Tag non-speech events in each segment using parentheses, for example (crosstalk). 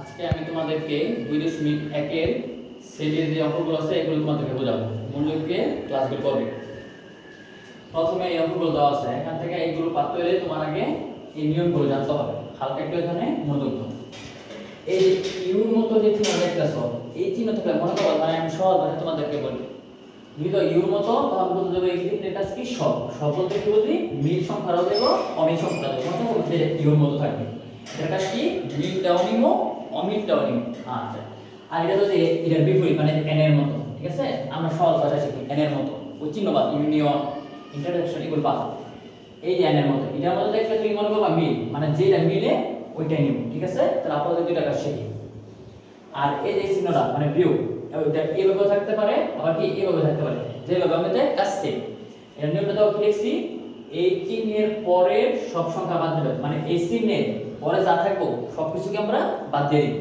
আজকে আমি তোমাদেরকে দুই দশমিক একের সেলের যে অঙ্কগুলো আছে, এগুলো তোমাদেরকে বোঝাবো। মনোযোগ দিয়ে ক্লাসগুলো করবে। প্রথমে এই অঙ্কগুলো দেওয়া আছে। এখান থেকে এইগুলো পারতে হলে তোমার আগে এই নিয়মগুলো জানতে হবে। হালকা একটু এখানে মনোযোগ দাও। এই ইউর মতো যে চিহ্ন দেখতেছ, এই চিহ্ন থাকলে মনে করো মানে আমি সহজ ভাষায় তোমাদেরকে বলি। যদি ইউর মতো তাহলে বলতে যাবে এই কাজ কি সব? সব বলতে কি বুঝি? মিল সংখ্যারও দেবো, অমিল সংখ্যা দেবো। মনে করো ইউর মতো থাকবে। কাজ কি? মিলটাও নিমো অমিলটাও নিমো আচ্ছা আর এটা তো যে এটার বিপরীত মানে এন এর মতো, ঠিক আছে? আমরা সহজ ভাষায় শিখি এন এর মতো। ওই চিহ্নবাদ ইউনিয়ন ইন্টারসেকশন এগুলো বাদ। এই যে এনের মতো, এটার মধ্যে দেখলে তুমি মনে করবা মিল মানে যেটা মিলে ওইটাই নিব ঠিক আছে? তাহলে আপাতত দুইটা কাজ শিখি। আর এই যে চিহ্নটা মানে ভিউ এটা এইভাবে থাকতে পারে, আবার কি? এইভাবে থাকতে পারে। যেভাবে আমাদের সেম এর নিয়মটা তো লিখছি, এই চিহ্নের পরে সব সংখ্যা বাদ দেবে মানে এই চিহ্নের পরে যা থাকব সব কিছুকে আমরা বাদ দিয়ে দিই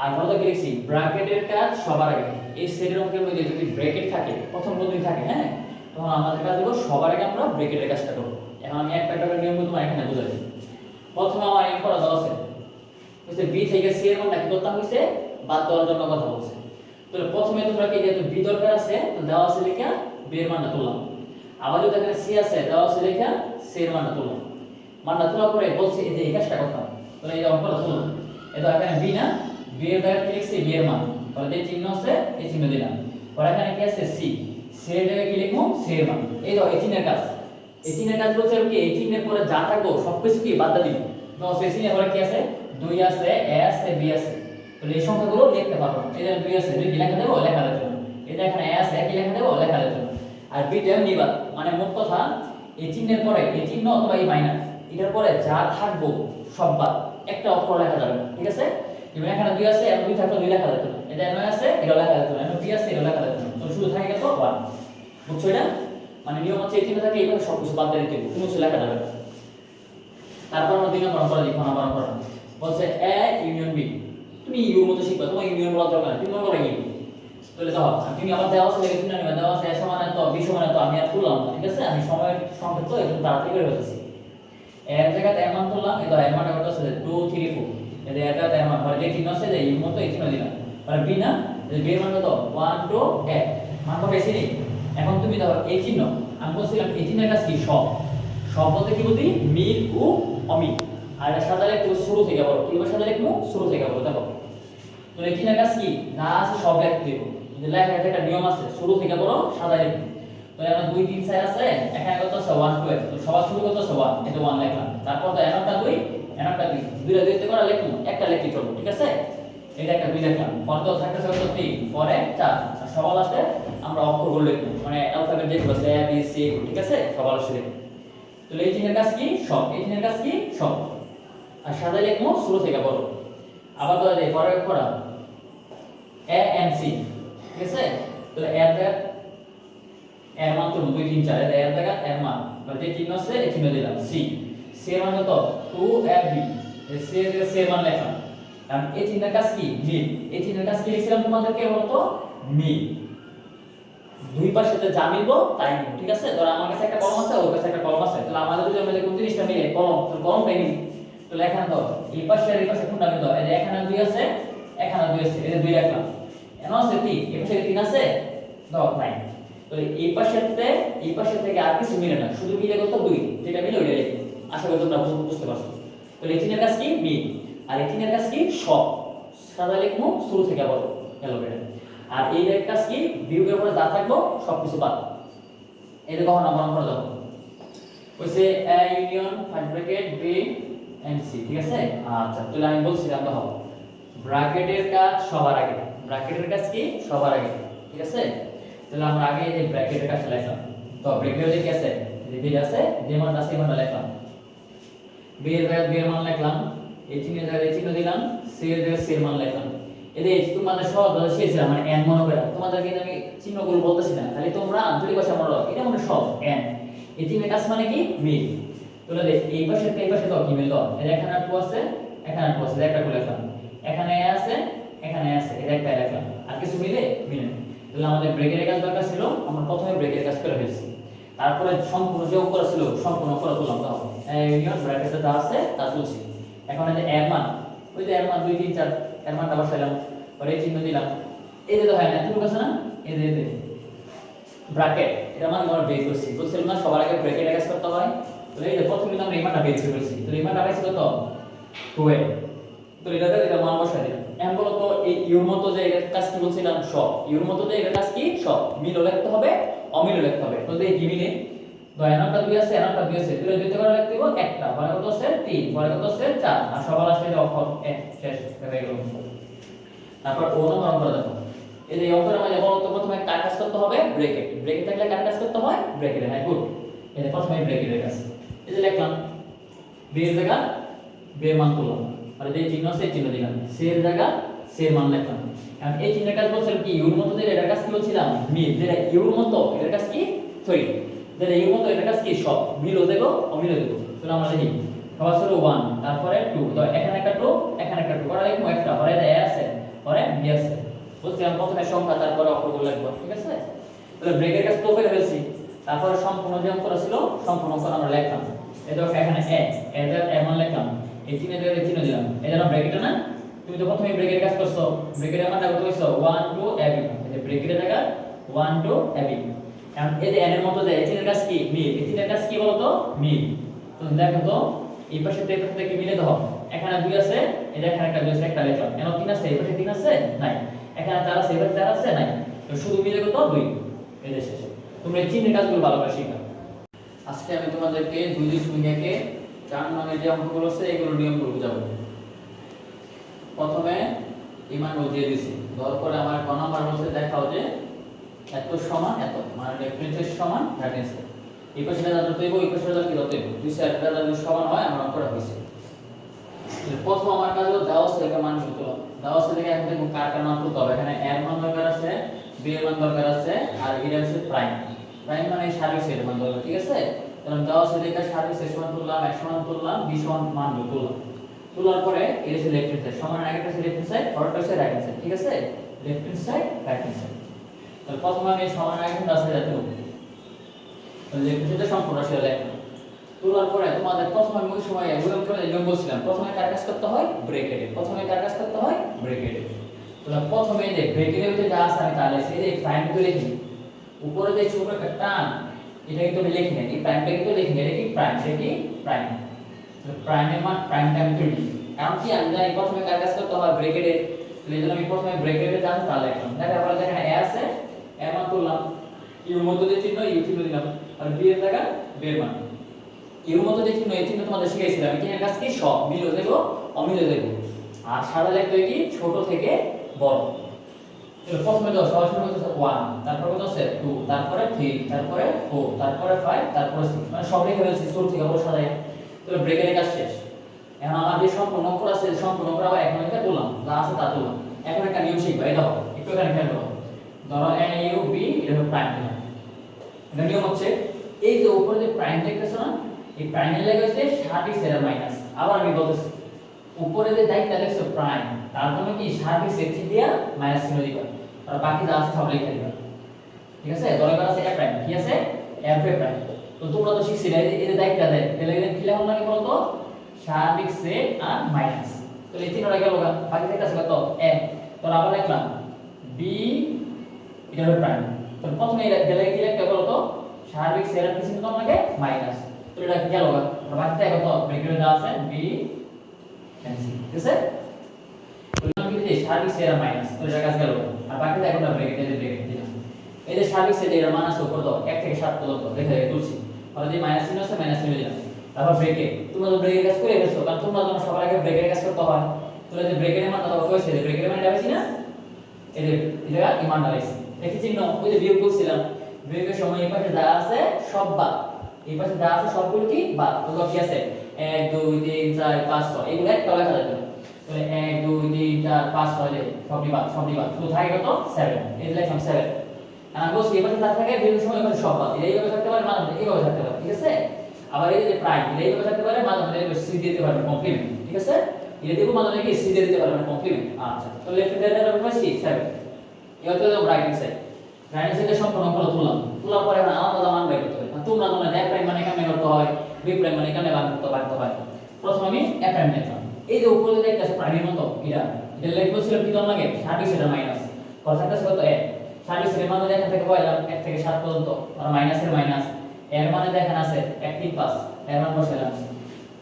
আর মনে কি লিখছি, ব্র্যাকেটের কাজ সবার আগে। এই সেটের অঙ্কের মধ্যে যদি ব্র্যাকেট থাকে, প্রথম বন্ধনী থাকে হ্যাঁ তখন আমাদের কাজ হলো সবার আগে আমরা ব্র্যাকেটের কাজটা করব। এখন আমি একটা একটা নিয়ম তোমার এখানে দিই। প্রথমে আমার এই করা দেওয়া আছে। হচ্ছে বি থেকে সি এর মানটা কি করতে হয়েছে বাদ দেওয়ার জন্য কথা বলছে। তাহলে প্রথমে তোমরা কি যেহেতু বি দরকার আছে দেওয়া আছে লেখা বি এর মানটা তুললাম। আবার যদি এখানে সি আছে, দেওয়া আছে লেখা সি এর মানটা তুললাম। মানটা তোলার পরে বলছে, এই যে, এই কাজটা করতাম। তাহলে এই অঙ্কটা তুললাম এটা এখানে বি না, বি এর জায়গায় কি লিখছি? বি এর মান। তাহলে যে চিহ্ন আছে, এই চিহ্ন দিলাম। পরে এখানে কি আছে? সি। সি এর জায়গায় কি লিখব? সি এর মান। এই দাও এই চিহ্নের কাজ। এই চিহ্নের কাজ বলছে কি? এই চিহ্নের পরে যা থাকব, সবকিছু কি? বাদ দিবি। তো সেই চিহ্নের পরে কি আছে? দুই আছে, এ আছে, বি আছে। তাহলে এই সংখ্যাগুলো লিখতে পারব। এই যে, দুই আছে, দুই কি লেখা দেবো? লেখা দেবো। এই যে, এখানে এ আছে একই লেখা দেবো? লেখা দেবো। আর বিটা নিবাদ মানে মোট কথা, এই চিহ্নের পরে, এই চিহ্ন অথবা এই মাইনাস এটার পরে যা থাকব সব বাদ। একটা অক্ষর লেখা যাবে না ঠিক আছে? এবার এখানে দুই আছে এখানে দুই থাকলে দুই লেখা না এটা নয় আছে এটা লেখা যেত না। এখানে দুই আছে এটা লেখা না। তো শুধু থাকে কত ওয়ান বুঝছ এটা? মানে নিয়ম হচ্ছে চিহ্ন থাকে এইভাবে সব কিছু বাদ দিয়ে দিতে কোনো কিছু লেখা যাবে না। তারপর আমরা দুই নম্বর করা দেখো নাম্বার করা বলছে এ ইউনিয়ন বি তুমি ইউর মতো শিখবা তোমার ইউনিয়ন বলার দরকার তুমি মনে করো ইউ তাহলে দাও তুমি আমার দেওয়া আছে তুমি নিবা। দেওয়া আছে এ সমান এত বি সমান এত আমি আর তুললাম না, ঠিক আছে? আমি সময়ের সংক্ষিপ্ত একটু তাড়াতাড়ি করে ফেলতেছি এর জায়গাতে এর মান তুললাম দাও এর মানটা কত আছে? 2 3 4 এই যে এর জায়গাতে এর মান চিহ্ন আছে যে মতো এই চিহ্ন দিলাম পরে বি না বি এর মান কত? 1 2 এক। মান কত নেই? এখন তুমি দাও এই চিহ্ন, আমি বলছিলাম, এই চিহ্নের কাজ কি? সব। সব বলতে কি বুঝি? মিল ও অমিল। আর এটা সাদা লিখব শুরু থেকে বলো। কীভাবে সাদা লিখব শুরু থেকে বলো, দেখো। তো এই চিহ্নের কাজ কি? যা আছে, সব লিখতে দেবো। যে লেখার একটা নিয়ম আছে, শুরু থেকে বলো, সাদা লিখব তো এখন দুই, তিন চার আছে, এখানে কত? আছে ওয়ান টুয়েলভ তো সবার শুরু কত? আছে ওয়ান এটা ওয়ান লিখলাম তারপর তো এনটা দুই এনটা দুই দুইটা দুইতে করে লিখব একটা লিখতে চলবো ঠিক আছে? এটা একটা দুই লিখলাম পরে তো থাকতেছে কত? তিন। পরে চার। সবার লাস্টে আমরা অক্ষরগুলো লিখব। মানে অ্যালফাবেট যেগুলো আছে এ বি, সি ঠিক আছে? সবার লাস্টে লিখব। তাহলে এই চিহ্নের কাজ কি? সব। এই চিহ্নের কাজ কি? সব। আর সাদা লিখব, শুরু থেকে বলো আবার তো এই পরে করা এ এন সি ঠিক আছে? তাহলে এর এর মান তো দুই তিন চার এর জায়গা এর মান। যে চিহ্ন আছে, এই চিহ্ন দিলাম। সি সি এর মান কত? টু এর বি সি এর সি এর মান লেখা। কারণ এই চিহ্নের কাজ কি? মিল। এই চিহ্নের কাজ কি লিখছিলাম তোমাদেরকে বলতো? মিল। দুই পাশে তো যা মিলবো, তাই নিব ঠিক আছে? ধর আমার কাছে একটা কলম আছে, ওর কাছে একটা কলম আছে। তাহলে আমাদের আমরা দেখুন জিনিসটা মিলে কলম তো কলমটাই নিব তাহলে এখানে ধর, এই পাশে আর এই পাশে কোনটা মিলতো এই যে এখানে দুই আছে, এখানে দুই আছে, এই যে দুই রাখলাম। এখানে আছে তিন এই পাশে তিন আছে? ধর নাই তাহলে এই পাশেতে এই পাশে থেকে আর কিছু মিলে না, শুধু মিলে কত? দুই। যেটা মিলে ওইটা লিখব আশা করি তোমরা বুঝতে পারছ। এই চিহ্নের কাজ কি? মিল। আর এই চিহ্নের কাজ কি? সব। সাদা লিখব, শুরু থেকে গেল এটা আর এই কাজ কি? বিয়োগের পরে যা থাকব, সবকিছু বাদ। এটা কখন আমরা আমরা যাব কইছে A union five bracket B and C ঠিক আছে? আচ্ছা তাহলে আমি বলছিলাম, দেখো। ব্র্যাকেটের কাজ সবার আগে। ব্র্যাকেটের কাজ কি? সবার আগে। ঠিক আছে? তাহলে আমরা আগে এই ব্র্যাকেটের কাজ লিখলাম তো ব্র্যাকেটে কি আছে? যে আছে, যে মান আছে এই মানটা লিখলাম বি এর জায়গায় বি এর মান লিখলাম এই চিহ্নের জায়গায় চিহ্ন দিলাম সি এর জায়গায় সি এর মান লিখলাম। এদের তোমাদের সহজ শিখেছিলাম মানে এন মনে করে। তোমাদের কিন্তু আমি চিহ্নগুলো বলতেছি না, খালি তোমরা আঞ্চলিক ভাষা মনে রাখো, এটা মানে সব এন এই চিহ্নের কাজ মানে কি? মিল। তাহলে দেখ, এই পাশে থেকে এই পাশে তো কি মিল দাও? এই এখানে টু আছে, এখানে টু আছে একটা টু লিখলাম। এখানে এ আছে, এখানে এ আছে এটা একটা লিখলাম। আর কিছু মিলে মিলে না। তাহলে আমাদের ব্রেকের কাজ দরকার ছিল, আমরা প্রথমে ব্রেকের কাজ করে ফেলছি। তারপরে সম্পূর্ণ যে অঙ্ক ছিল, সম্পূর্ণ করে তুললাম তাহলে ইউনিয়ন ব্র্যাকেটে যা আছে তা তুলছি। এখন এই যে এর মান, ওই যে এর মান দুই, তিন, চার, এর মানটা বসাইলাম, পরে এই চিহ্ন দিলাম। এই যে তো হয় না তুমি আছে না? এই যে, এই ব্র্যাকেট এটা মানে আমরা বের করছি। বলছিলাম না, সবার আগে ব্র্যাকেট কাজ করতে হয়। তো এই যে প্রথমে আমরা এই মানটা বের করে ফেলছি। তো এই মানটা পাইছি কত? 2 তো এটাতে এটা মান বসাই দিলাম। এখন বলো তো এই ইউর মতো যে এটা কাজ কি বলছিলাম সব। ইউর মতো যে এটা কাজ কি? সব। মিলও লিখতে হবে, অমিলও লিখতে হবে। তো এই মিলে তো এনামটা দুই আছে এনামটা দুই আছে। দুই দুইতে করে লিখতে হবে একটা। পরে কত আছে? তিন। পরে কত আছে? চার। আর সবার আসলে অক্ষর এক শেষ হয়ে গেল। তারপর ও নম্বর অঙ্ক দেখো। এই যে অঙ্কের বলো তো প্রথমে কার কাজ করতে হবে? ব্রেকেট। ব্রেকেট থাকলে কার কাজ করতে হয়? ব্রেকেট। হ্যাঁ গুড। যে প্রথমে ব্রেকেটের কাজ। এই যে লিখলাম। বের জায়গা, বের মান তুললাম। যে চিহ্ন আছে, এই চিহ্ন দিলাম। সের জায়গা, সের মান লিখলাম এখন এই চিহ্নের কাজ বলছিলাম কি ইউর মতো যে এটার কাজ কি বলছিলাম? মিল। যেটা ইউর মতো, এটার কাজ কি? সরি যেটা ইউর মতো, এটার কাজ কি? সব। মিলও দেবো অমিলও দেবো তাহলে আমরা দেখি। সবার শুরু ওয়ান তারপরে টু তো এখানে একটা টু এখানে একটা টু করা লিখব একটা, পরে এ আছে, পরে বি আছে। বলছিলাম প্রথমে সংখ্যা, তারপরে অক্ষরগুলো লিখব, ঠিক আছে? তাহলে ব্রেকের কাজ তো করে ফেলছি। তারপরে সম্পূর্ণ যে অঙ্কটা ছিল, সম্পূর্ণ অঙ্ক আমরা লিখলাম। এই দেখো এখানে এ এদের এমন লিখলাম। এই চিহ্ন দিয়ে চিহ্ন দিলাম এই যেন ব্রেকেটে না, তুমি তো প্রথমে ব্রেকের কাজ করছ। ব্রেকের আমার কত হইছো 1 2 এবি এই যে জায়গা 1 2 এবি এখন এই যে এন এর মতো যে এই কাজ কি? মিল। এই চিহ্নের কাজ কি বলতো? মিল। তো দেখো তো, এই পাশে তো এই পাশে মিলে দাও এখানে দুই আছে যে এখানে একটা দুই আছে, একটা লিখলাম এখন তিন আছে, এই পাশে তিন আছে, নাই। এখানে চার আছে, এই চার আছে, নাই। তো শুধু মিলে কত? দুই। যে শেষে। তোমরা এই চিহ্নের কাজগুলো ভালো করে শিখো আজকে আমি তোমাদেরকে দুই দশমিক একে চার নামের যে অঙ্কগুলো আছে, এগুলো নিয়মগুলো বুঝাবো। প্রথমে ইমানগুলো দিয়ে দিছি। দেওয়ার পরে আমার ক নাম্বার বলছে দেখাও যে এত সমান এত মানে রেফারেন্সের সমান রেফারেন্স এই পাশে যা তৈব এই পাশে যা কি তৈব দুই সাইডটা যদি সমান হয়, আমার অঙ্কটা হয়েছে প্রথম আমার কাজ হলো, দেওয়া থেকে মান তুলতে হবে দেওয়া থেকে এখন দেখুন কার কার মান তুলতে হবে। এখানে এর মান দরকার আছে, বি এর মান দরকার আছে, আর এটা হচ্ছে প্রাইম। প্রাইম মানে সার্ভিস এর মান দরকার, ঠিক আছে? কারণ দেওয়া আছে থেকে সার্ভিস এর সমান তুললাম, এক সমান তুললাম, বি সমান মান তুললাম। তোলার পরে এটা হচ্ছে লেফট হ্যান্ড সাইড সমান আগে হচ্ছে লেফট হ্যান্ড সাইড পরেরটা হচ্ছে রাইট সাইড ঠিক আছে? Left hand side right hand side তাহলে প্রথমে আমি সমান আগে হ্যান্ড সাইড তুলব। তাহলে লেফট হ্যান্ড সাইড সম্পূর্ণ আসলে লেখা তোলার পরে তোমাদের প্রথমে আমি ওই সময় এগুলো করে নিয়ম বলছিলাম, প্রথমে কার কাজ করতে হয়? ব্রেকেটে প্রথমে কার কাজ করতে হয়? ব্রেকেটে তাহলে প্রথমে যে ব্রেকেটের ভিতরে যা আছে আমি তাহলে এই যে প্রাইম তো লিখি। উপরে যে ছোট একটা টান এটা কিন্তু লিখে লিখি না এই প্রাইমটা কিন্তু লিখি না এটা কি প্রাইম সেটা কি প্রাইম প্রাইমের মান প্রাইম টাইম তৈরি কারণ কি, আমি জানি প্রথমে কার কাজ করতে হয় তাহলে এই জন্য আমি প্রথমে ব্রেকেটে যা আছে তা লিখলাম। দেখো আবার দেখেন এ আছে এ মান তুললাম। ইউ মধ্যে যে চিহ্ন ইউ চিহ্ন দিলাম। আর বি এর জায়গা বি এর মান। এর মতো যে চিহ্ন, এই চিহ্ন তোমাদের শিখাইছিলাম। এই চিহ্নের কাজ কি? সব মিলও দেবো অমিলও দেবো। আর সাদা লিখতে কি? ছোট থেকে বড়। তাহলে প্রথমে দাও সবার শুরু হচ্ছে ওয়ান তারপর কত আছে? টু তারপরে থ্রি তারপরে ফোর তারপরে ফাইভ তারপরে সিক্স মানে সব লিখে ফেলছি শুরু থেকে বড় সাজায় তাহলে ব্রেকের কাজ শেষ। এখন আমার যে সম্পূর্ণ অঙ্কর আছে সম্পূর্ণ অঙ্কর আবার এখন একটা তুললাম, যা আছে তা তুললাম। এখন একটা নিয়ম শিখব, এই দেখো, একটু এখানে খেয়াল করো। ধরো এ ইউ বি এটা হলো প্রাইম দিলাম এটা নিয়ম হচ্ছে, এই যে উপরে যে প্রাইম দেখতেছো না, এই প্রাইমের লেগে হচ্ছে সার্ভিস এর মাইনাস আবার আমি বলতেছি, উপরে যে দায়িত্ব দেখছ প্রাইম তার জন্য কি সার্ভিস এর দিয়া মাইনাস চিহ্ন দিবা? আর বাকি যা আছে সব লিখে দিবা। ঠিক আছে? দরকার আছে এ প্রাইম। কি আছে? F A prime. তো তোমরা তো এই যে এই যে দায়িত্ব দেয় তাহলে এখানে কি লেখা লাগে বলতো? সার্ভিস সেট আর মাইনাস। তো এই তিনটা গেল বাকি থেকে আছে কত? এ তো আবার লিখলাম বি এটা হলো প্রাইম। তো প্রথমে গেলে কি লিখতে বলতো? সার্বিক সেরার কিছু কম লাগে? মাইনাস। তো এটা গেল আর বাকিটা কত? ব্রেকেটে যা আছে বি ঠিক আছে? তো সার্বিক সেরা মাইনাস, তো এটা কাজ গেল। আর বাকিটা এখন ব্রেকেটে যে ব্রেকেট দিলাম। এই যে সার্বিক সেট মান আছে কত? 1 থেকে 7 পর্যন্ত। দেখে তুলছি। আর যে মাইনাস চিহ্ন আছে মাইনাস চিহ্ন দিলাম তারপর ব্রেকে তোমরা তো ব্রেকের কাজ করে ফেলছো, কারণ তোমরা যখন সবার আগে ব্রেকের কাজ করতে হয়। তাহলে যে ব্রেকের মান কত হয়েছে যে ব্রেকের মান যাবে না? এই যে এই জায়গা ইমান ডালাইছি দেখি চিহ্ন, ওই যে বিয়োগ করছিলাম বিয়োগের সময় এই পাশে যা আছে, সব বাদ। এই পাশে যা আছে, সবগুলো কি? বাদ। ওগুলো কি আছে? এক, দুই, তিন, চার, পাঁচ, ছয়। এগুলো একটা লেখা যাবে না। তাহলে এক, দুই, তিন, চার, পাঁচ, ছয় যে সবই বাদ সবই বাদ শুধু থাকে কত? সেভেন এই যে লিখলাম সেভেন আর বলছি, এই পাশে থাকে বিয়োগের সময় এই পাশে সব বাদ এইভাবে থাকতে পারে মাঝে এইভাবে থাকতে পারে, ঠিক আছে? আবার এই যে প্রাইম এইভাবে থাকতে পারে মাঝে মাঝে সি দিতে পারবে কমপ্লিমেন্ট ঠিক আছে? এটা দিব মাঝে কি? সি দিয়ে দিতে পারবে কমপ্লিমেন্ট আচ্ছা তো লেফট হ্যান্ড সাইডে হবে সি সেভেন এবার তো রাইট সাইড রাইট হ্যান্ড সাইডে সম্পূর্ণ করে তুললাম। তোলার পরে এখন আলাদা মান বের করতে হবে। আর তোমরা তোমরা এ প্রাইম মানে কেমনে করতে হয় বি প্রাইম মানে কেমনে করতে হয় প্রথমে আমি এ প্রাইম লিখলাম। এই যে উপরে যে একটা প্রাণীর মতো এটা এটা লিখব ছিল কি লাগে সার্ভিস এটা মাইনাস পার্সেন্টেজ কত এক? সার্ভিস এর মানে এখান থেকে পয়লা, এক থেকে সাত পর্যন্ত। মানে মাইনাসের মাইনাস এর মানে দেখেন আছে এক তিন পাঁচ। এর মানে বসাইলাম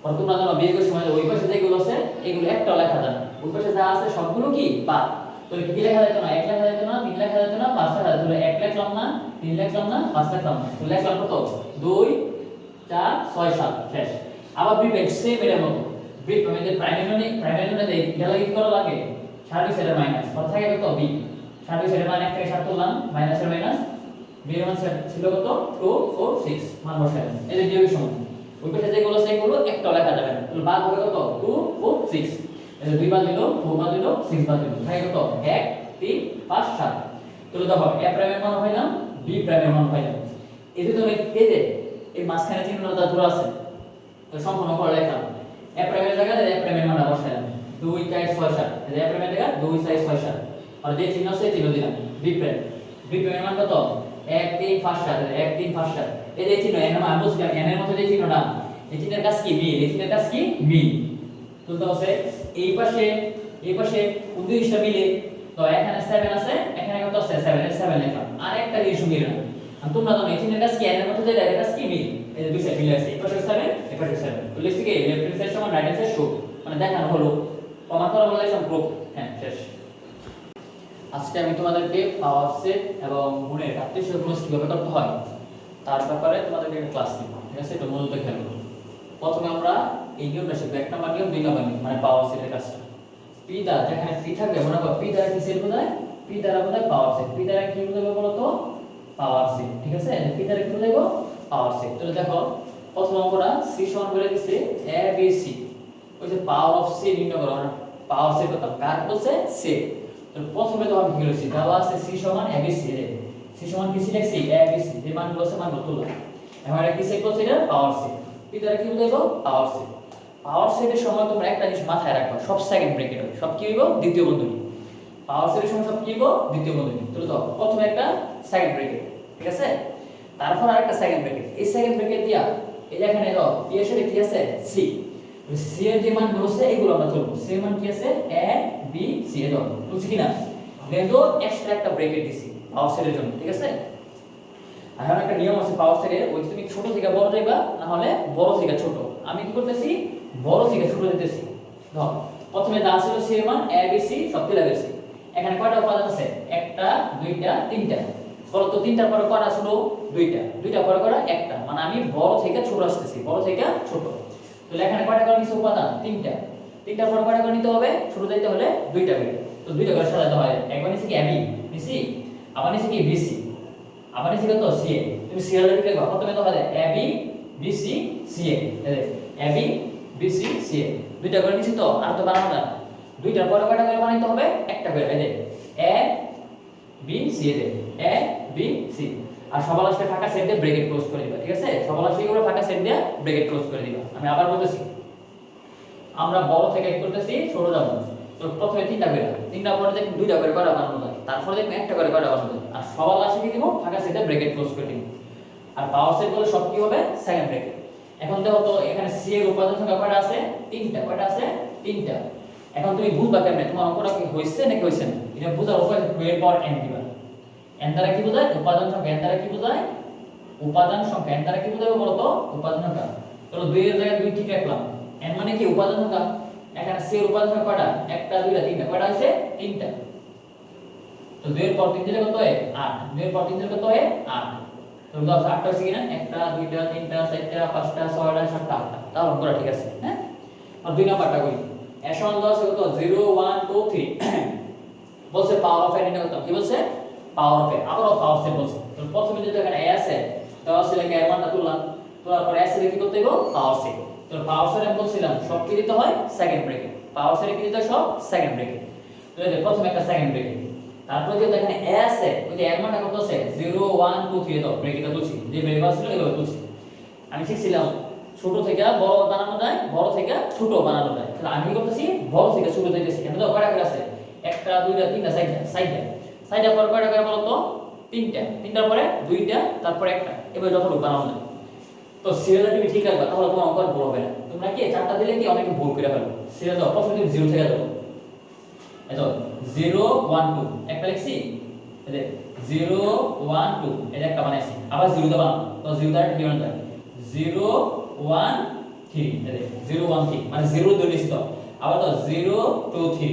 পর তোমরা জানো বিয়োগের সময় ওই পাশে যেগুলো আছে, এগুলো একটা লেখা যায় ওই পাশে যা আছে সবগুলো কি? বা তাহলে কি লেখা যেত না? এক লেখা যেত না, তিন লেখা যেত না, পাঁচ লেখা যেত তাহলে এক লিখলাম না, তিন লিখলাম না, পাঁচ লিখলাম না। লিখলাম কত? দুই, চার, ছয়, সাত। শেষ। আবার বিপেড সেম এর মতো। বিপ আমাদের প্রাইমারি প্রাইমারি মানে এটা লাগে করা লাগে সার্ভিস এর মাইনাস কত থাকে কত বি সার্ভিস এর মানে এক থেকে সাত করলাম মাইনাস এর মাইনাস বি এর মান ছিল কত? 2 4 6 মান বসালেন এই যে বিয়োগের সময় ওই পাশে যেগুলো সেগুলো একটা লেখা যাবে। না তাহলে বাদ হবে কত? 2 4 6 এই যে দুই বাদ দিলো 4 বাদ দিলো 6 বাদ দিলো। তাই কত? 1 3 5 7 তাহলে দেখো, a প্রাইমের মান পাইলাম, b প্রাইমের মান পাইলাম। এই যে তুমি এই যে, এই মাঝখানে চিহ্নটা ধরে আছে, তো সম্পূর্ণ করে লেখা a প্রাইমের জায়গায় a প্রাইমের মান বসাইলাম 2 4 6 7 এই a প্রাইমের জায়গায় 2 4 6 7 আর যে চিহ্ন আছে চিহ্ন দিলাম। b প্রাইম b প্রাইমের মান কত? 1 3 5 7 1 3 5 7 এই যে চিহ্ন এর আমি বুঝলাম n এর মধ্যে যে চিহ্নটা। এই চিহ্নের কাজ কি? মিল। এই চিহ্নের কাজ কি? মিল। তুলতে হচ্ছে এই পাশে এই পাশে উনত্রিশটা মিলে। তো এখানে 7 আছে, এখানে কত আছে? 7 এর 7 লেখা। আর একটা জিনিস মিলে না। তোমরা জানো, এই চিহ্নের কাজ কি? n এর মধ্যে যে কাজ কি? মিল। এই দুই সাইড মিলে আছে। এই পাশে 7 এই 7 তো লিখছি কি লেফট হ্যান্ড সাইড সমান রাইট হ্যান্ড সাইড শো মানে দেখানো হলো। প্রমাণ বলে সব প্রুফ হ্যাঁ শেষ। আজকে আমি তোমাদেরকে পাওয়ার সেট এবং গুণের আত্মীয় গুণ কীভাবে করতে হয়, তার ব্যাপারে তোমাদেরকে একটা ক্লাস নিব ঠিক আছে? এটা মূলত খেয়াল প্রথমে আমরা এই নিয়মটা শিখব। এক নাম্বার নিয়ম, দুই নাম্বার নিয়ম মানে পাওয়ার সেটের কাজটা। পি দ্বারা যেখানে পি থাকবে, মনে করো, পি দ্বারা কি সেট বোঝায়? পি দ্বারা বোঝায় পাওয়ার সেট পি দ্বারা কি বোঝাবে বলো তো? পাওয়ার সেট ঠিক আছে? পি দ্বারা কি বোঝাবো পাওয়ার সেট। তাহলে দেখো, প্রথম অঙ্কটা সি সমান বলে দিছে এ বি সি ওই যে পাওয়ার অফ সি নির্ণয় করো পাওয়ার সেট করতাম। কার বলছে? সেট তাহলে প্রথমে তো আমি কি লিখছি দেওয়া আছে সি সমান এ বি সি রে সি সমান কি লিখছি এ বি সি যে মান বলছে মান তুললাম এখন এটা কি সেট করছে? এটা পাওয়ার সেট পি দ্বারা কি বোঝাবো পাওয়ার সেট পাওয়ার সেটের সময় তোমরা একটা জিনিস মাথায় রাখবা, সব সেকেন্ড ব্রেকেট হবে সব কি হইব? দ্বিতীয় বন্ধনী। পাওয়ার সেটের সময় সব কি হইব? দ্বিতীয় বন্ধনী। তাহলে তো প্রথমে একটা সেকেন্ড ব্রেকেট ঠিক আছে? তারপর আরেকটা সেকেন্ড ব্রেকেট এই সেকেন্ড ব্রেকেট দিয়া, এই এখানে দাও পি এর সাথে কি আছে? সি সি এর যে মান বলছে এইগুলো আমরা তুলবো সি এর মান কি আছে? এ বি সি এ দাও তুলছি কিনা? দেখো এক্সট্রা একটা ব্র্যাকেট দিছি পাওয়ার সেটের জন্য, ঠিক আছে? আর এখন একটা নিয়ম আছে পাওয়ার সেটে ওই তুমি ছোট থেকে বড় যাইবা না হলে বড় থেকে ছোট। আমি কি করতেছি? বড় থেকে ছোট যেতেছি ধর, প্রথমে দা ছিল সি এর মান এ বি সি সব তুলে গেছি এখানে কয়টা উপাদান আছে? একটা, দুইটা, তিনটা। বলো তো তিনটার পরে করা ছিল দুইটা। দুইটা পরে করা একটা। মানে আমি বড় থেকে ছোট আসতেছি, বড় থেকে ছোট। তাহলে এখানে কয়টা করে নিছে উপাদান? তিনটা। তিনটার পরে কয়টা করে নিতে হবে? ছোট দিতে হলে দুইটা করে। তো দুইটা করে সাজাতে হয়। একবার নিছে কি এবি নিছি আবার নিছে কি বিসি আবার নিচে কত? সিএ তুমি সিএল এর লিখে প্রথমে তো হবে AB BC CA AB BC CA দুইটা করে নিচে তো? আর তো বানানো না। দুইটার পরে কয়টা করে বানাইতে হবে? একটা করে। এই A B C A A B C আর সবার লাস্টে ফাঁকা সেট দিয়ে ব্রেকেট ক্লোজ করে দিবা, ঠিক আছে? সবার লাস্টে করে ফাঁকা সেট দিয়ে ব্রেকেট ক্লোজ করে দিবা। আমি আবার বলতেছি। আমরা বড় থেকে কি করতেছি, ছোট যাব তো প্রথমে তিনটা করে তিনটা পরে দেখুন দুইটা করে করা বানানো যায়। তারপরে দেখুন একটা করে করা বানানো আর সবার লাস্টে কি দিব? ফাঁকা সেটে ব্রেকেট ক্লোজ করে দিব। আর পাওয়ার সেট বলে সব কি হবে? সেকেন্ড ব্রেকেট এখন দেখো তো এখানে সি এর উপাদান সংখ্যা কয়টা আছে? তিনটা। কয়টা আছে? তিনটা। এখন তুমি বুঝবা কেমনে? তোমার অঙ্কটা কি হইছে নাকি হইছে না? এটা বুঝার উপায় টু এর পাওয়ার এন দিবা। এন দ্বারা কি বোঝায়? উপাদান সংখ্যা এন দ্বারা কি বোঝায়? উপাদান সংখ্যা এন দ্বারা কি বোঝাবে তো উপাদান সংখ্যা। তাহলে দুই এর জায়গায় দুই ঠিক রাখলাম। এন মানে কি? উপাদান সংখ্যা। এখানে সি এর উপাদান সংখ্যা কয়টা? একটা, দুইটা, তিনটা। কয়টা আছে তিনটা। তো দুই এর পর তিন দিলে কত হয়? আট। দুই এর পর তিন দিলে কত হয়? আট। তো দশ আটটা হচ্ছে কিনা? একটা, দুইটা, তিনটা, চারটা, পাঁচটা, ছয়টা, সাতটা, আটটা। তাহলে অঙ্কটা ঠিক আছে হ্যাঁ? আর দুই নাম্বারটা করি। এর সমান দেওয়া কত? Zero, one, two, three. (clears throat) বলছে পাওয়ার অফ এর করতাম কি বলছে? পাওয়ার এর আবারও পাওয়ার সেট বলছে। তো প্রথমে যেহেতু এখানে এ আছে দেওয়া ছিল এর মানটা তুললাম। তোলার পরে এস এর কি করতে হবে পাওয়ার সেট তো পাওয়ার আমি বলছিলাম, সব কি দিতে হয়? সেকেন্ড ব্রেকে পাওয়ার সেট কি দিতে হয়? সব সেকেন্ড ব্রেকে তো এই প্রথমে একটা সেকেন্ড ব্রেকে তারপর যেহেতু এখানে এ আছে, ওই যে এর মানটা কত আছে? জিরো ওয়ান টু থ্রি দাও ব্রেকেটা তুলছি। যে ব্রেক ছিল এগুলো তুলছি। আমি শিখছিলাম, ছোট থেকে বড় বানানো যায়, বড় থেকে ছোট বানানো যায়। তাহলে আমি কি করতেছি? বড় থেকে ছোট যাইতেছি কেন তো কয়টা করে আছে? একটা, দুইটা, তিনটা সাইডটা সাইডটা সাইডটা পরে কয়টা করে বলো তো তিনটা। তিনটার পরে দুইটা, তারপরে একটা। এবার যতটুকু বানানো যায় তো সিরিয়ালটা তুমি ঠিক রাখবা, তাহলে তোমার অঙ্ক বড় হবে না। তোমরা কি চারটা দিলে কি অনেকে ভুল করে ফেলো? সেটা দাও প্রথমে তুমি জিরো থেকে দাও এই তো জিরো ওয়ান টু একটা লিখছি? এই জিরো ওয়ান টু এটা একটা বানাইছি। আবার জিরো দেবা তো জিরো দ্বারা কি বানাতে zero one three zero one three মানে জিরো দুই তো। আবার তো জিরো টু থ্রি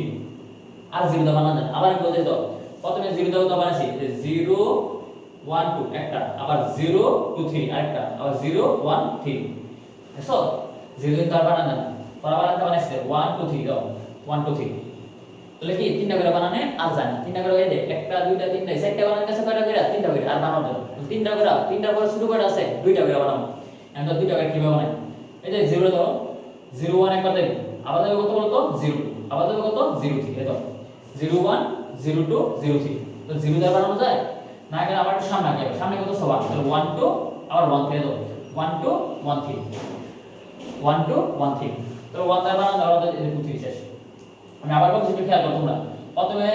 আর জিরো দেওয়া বানান আবার বলতে তো প্রথমে জিরো দেওয়া তো বানাইছি যে জিরো ওয়ান টু, একটা, আবার জিরো টু থ্রি, আরেকটা, আবার জিরো ওয়ান থ্রি। বুঝছ জিরো দিন তার বানান না পরে বানাইছি, ওয়ান টু থ্রি, দাও, ওয়ান টু থ্রি। তাহলে কি, তিনটা করে বানানে, আর জানি তিনটা করে এই একটা, দুইটা, তিনটা চারটা বানান কাছে কয়টা করে? তিনটা করে, আর বানাবো না। তিনটা করে তিনটা করে শুরু করে আছে? দুইটা করে বানাবো এখন তো দুইটা করে কীভাবে বানাই এই যে জিরো দাও, জিরো ওয়ান একবার দেবে আবার দেবে কত বলতো? জিরো আবার দেবে কত? জিরো থ্রি, এই তো zero one zero two zero three. তো জিরো দ্বারা বানানো যায়? না গেলে আবার একটু সামনে আগে, সামনে কত সবার? তাহলে ওয়ান টু আবার ওয়ান থ্রি দাও one two one three one two one three তো ওয়ান দ্বারা বানানো যাওয়া টু থ্রি শেষ আমি আবার বলছি, একটু খেয়াল করো তোমরা। প্রথমে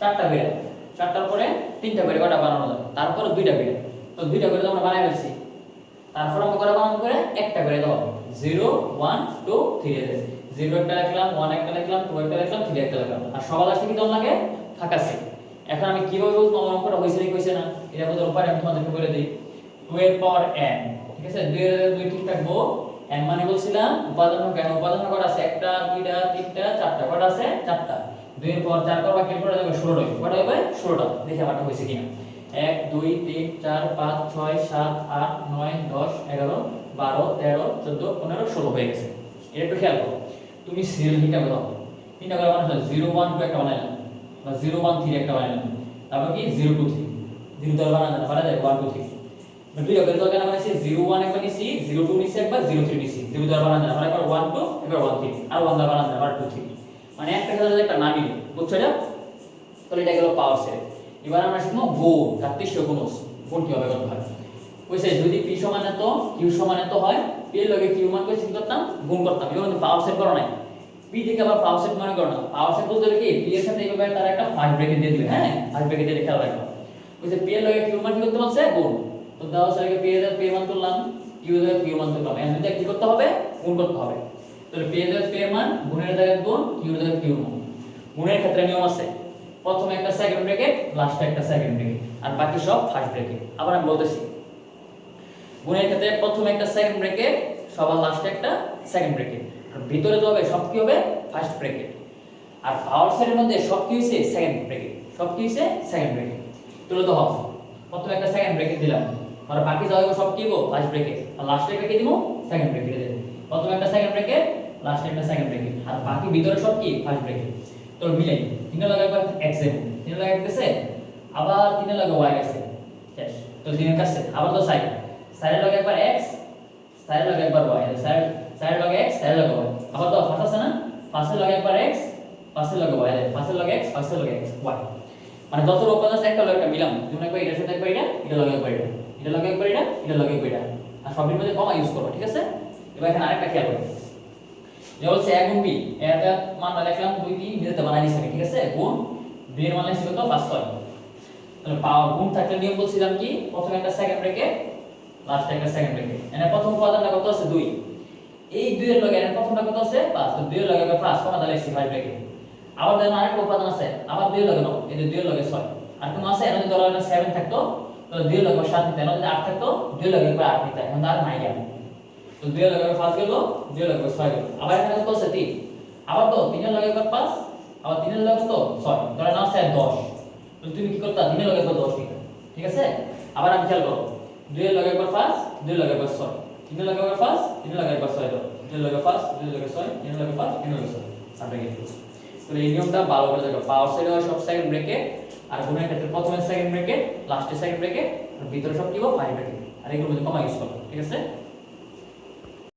চারটা বেড়ে, চারটার পরে তিনটা বেড়ে কটা বানানো যায়? তারপরে দুইটা বেড়ে। তো দুইটা বেড়ে আমরা বানাই ফেলছি। তারপর আমরা করে বানান করে একটা বেড়ে দাও zero one two three zero একটা লিখলাম ওয়ান একটা লিখলাম টু একটা লিখলাম থ্রি একটা লিখলাম। আর সবার লাস্টে কি লাগে ফাঁকা আছে এখন আমি কীভাবে বুঝব আমার অঙ্কটা হয়েছে কি হয়েছে না? এটা বোঝার উপায় আমি তোমাদেরকে বলে দিই। টু এর পাওয়ার এন ঠিক আছে? দুই এর দুই ঠিক থাকব। এন মানে বলছিলাম, উপাদান কেন? উপাদান কটা আছে? একটা, দুইটা, তিনটা, চারটা। কটা আছে? চারটা। দুই এর পর চার করবা কেটে পড়ে যাবে ষোলো হবে কটা হবে ষোলোটা। দেখে আমারটা হয়েছে কিনা। এক, দুই, তিন, চার, পাঁচ, ছয়, সাত, আট, নয়, দশ, এগারো, বারো, তেরো, চোদ্দ, পনেরো, ষোলো হয়ে গেছে। এটা একটু খেয়াল করো। তুমি সিরিয়াল হিসাবে দাও তিনটা করে বানাচ্ছ জিরো ওয়ান টু একটা বানাইলাম, বা জিরো ওয়ান থ্রি একটা বানাইলাম। তারপর কি? জিরো টু থ্রি জিরো তো বানানো বানা যায় ওয়ান টু থ্রি দুই হবে তো কেন বানাইছি? জিরো ওয়ান একবার নিছি জিরো টু নিছি একবার জিরো থ্রি নিছি। জিরো দ্বারা বানানো যায় একবার ওয়ান টু একবার ওয়ান থ্রি আর ওয়ান দ্বারা বানানো যায় আবার টু থ্রি মানে একটা খেলা একটা না মিলে বুঝছ এটা? তাহলে এটা গেল পাওয়ার সেট এবার আমরা শিখব গুণ কার্তিস্য গুণ গুণ কীভাবে করতে কইছে, যদি পি সমান এত, কিউ সমান এত হয়, পি এর লগে কিউ মান কইছে কি করতাম? গুণ করতাম। এবার কিন্তু পাওয়ার সেট করো নাই। পি থেকে আবার পাওয়ার সেট মনে করো না। পাওয়ার সেট বলতে কি, পি এর সাথে এইভাবে তারা একটা ফার্স্ট ব্রেকেট দিয়ে দিবে হ্যাঁ? ফার্স্ট ব্রেকেট দিয়ে খেয়াল রাখো। কইছে, পি এর লগে কিউ মান কি করতে বলছে? গুণ। তো দাও স্যারকে পি এর পি মান তুললাম, কিউ এর কিউ মান তুললাম। এখন দুইটা কি করতে হবে, গুণ করতে হবে। তাহলে পি এর পি এর মান, গুণের জায়গায় গুণ, কিউ এর জায়গায় কিউ মান। গুণের ক্ষেত্রে নিয়ম আছে। প্রথমে একটা সেকেন্ড ব্রেকেট লাস্টে একটা সেকেন্ড ব্রেকেট আর বাকি সব ফার্স্ট ব্রেকেট আবার আমি বলতেছি গুণের ক্ষেত্রে প্রথমে একটা সেকেন্ড ব্রেকেট সবার লাস্টে একটা সেকেন্ড ব্রেকেট আর ভিতরে তো হবে, সব কি হবে? ফার্স্ট ব্রেকেট আর পাওয়ার সেটের মধ্যে সব কি হইছে? সেকেন্ড ব্রেকেট সব কি হইছে? সেকেন্ড ব্রেকেট তুলে তো হবে প্রথমে একটা সেকেন্ড ব্রেকেট দিলাম। আর বাকি যা সব কি হব ফার্স্ট ব্রেকেট আর লাস্টে একটা কি দিব সেকেন্ড ব্রেকেট দেব। প্রথমে একটা সেকেন্ড ব্রেকেট লাস্টে একটা সেকেন্ড ব্রেকেট আর বাকি ভিতরে সব কি? ফার্স্ট ব্রেকেট তো মিলাই। তিনে লাগে একবার এক্সের তিনে লাগে গেছে আবার তিনে লাগে ওয়াই আছে। শেষ। তো তিনের কাছে আবার তো সাইড সাইডের লগে একবার এক্স সাইডের লগে একবার ওয়াই সাইড সাইডের লগে এক্স সাইডের লগে ওয়াই আবার তো পাঁচ আছে না? পাঁচের লগে একবার এক্স পাঁচের লগে ওয়াই পাঁচের লগে এক্স পাঁচের লগে এক্স ওয়াই মানে যত উপাদান আছে একটা লগে একটা মিলাম। তুমি একবার এটার সাথে একবার এটা এটা লগে একবার এটা। এটা লগে একবার এটা এটা লগে একবার এটা। আর সবের মধ্যে কমা ইউজ করো ঠিক আছে? এবার এখানে আরেকটা খেয়াল করো যে বলছে এক গুণ বি এটা মান লিখলাম দুই তিন বিতে বানাই আমি, ঠিক আছে? গুণ বি এর মান লিখছি কত? পাঁচ ছয়। তাহলে পাওয়ার গুণ থাকলে নিয়ম বলছিলাম কি? প্রথমে একটা সেকেন্ড ব্রেকে লাস্টে একটা সেকেন্ড ব্রেকে এনে প্রথম উপাদানটা কত আছে? দুই। এই দুই এর লগে এনে প্রথমটা কত আছে? পাঁচ। তো দুই এর লগে আবার পাঁচ। কমা দিলে ফাইভ ব্রেকে আবার দেখুন আরেকটা উপাদান আছে। আবার দুই এর লগে নাও এই দুই এর লগে ছয়। আর কোনো আছে? এনে যদি ধরো এটা সেভেন থাকতো, তাহলে দুই এর লগে সাত নিতে এনে যদি আট থাকতো দুই এর লগে একবার আট নিতে এখন আর নাই গেল তো দুই এর লগে পাঁচ গেল দুই এর লগে ছয় গেল। আবার এখানে কত আছে? তিন। আবার তো তিনের লগে একবার পাঁচ, আবার তিনের লগে কত? ছয়। ধরে নাও স্যার দশ। তো তুমি কি করতে? তিনের লগে একবার দশ নিতে। ঠিক আছে? আবার আমি খেয়াল করো। দুই লগে একবার পাঁচ দুই লগে একবার ছয়। তিন লগে একবার পাঁচ, তিন লগে একবার ছয় দাও দুই লগে পাঁচ দুই লগে ছয়, তিন লগে পাঁচ, তিন লগে ছয়। সামনে গিয়ে তাহলে এই নিয়মটা ভালো করে দেখো। পাওয়ার সাইডে হয় সব সেকেন্ড ব্রেকে আর গুণের ক্ষেত্রে প্রথমে সেকেন্ড ব্রেকে লাস্টে সেকেন্ড ব্রেকে আর ভিতরে সব কি হবে? ফাইভ ব্রেকে আর এগুলো কমা ইউজ করো, ঠিক আছে?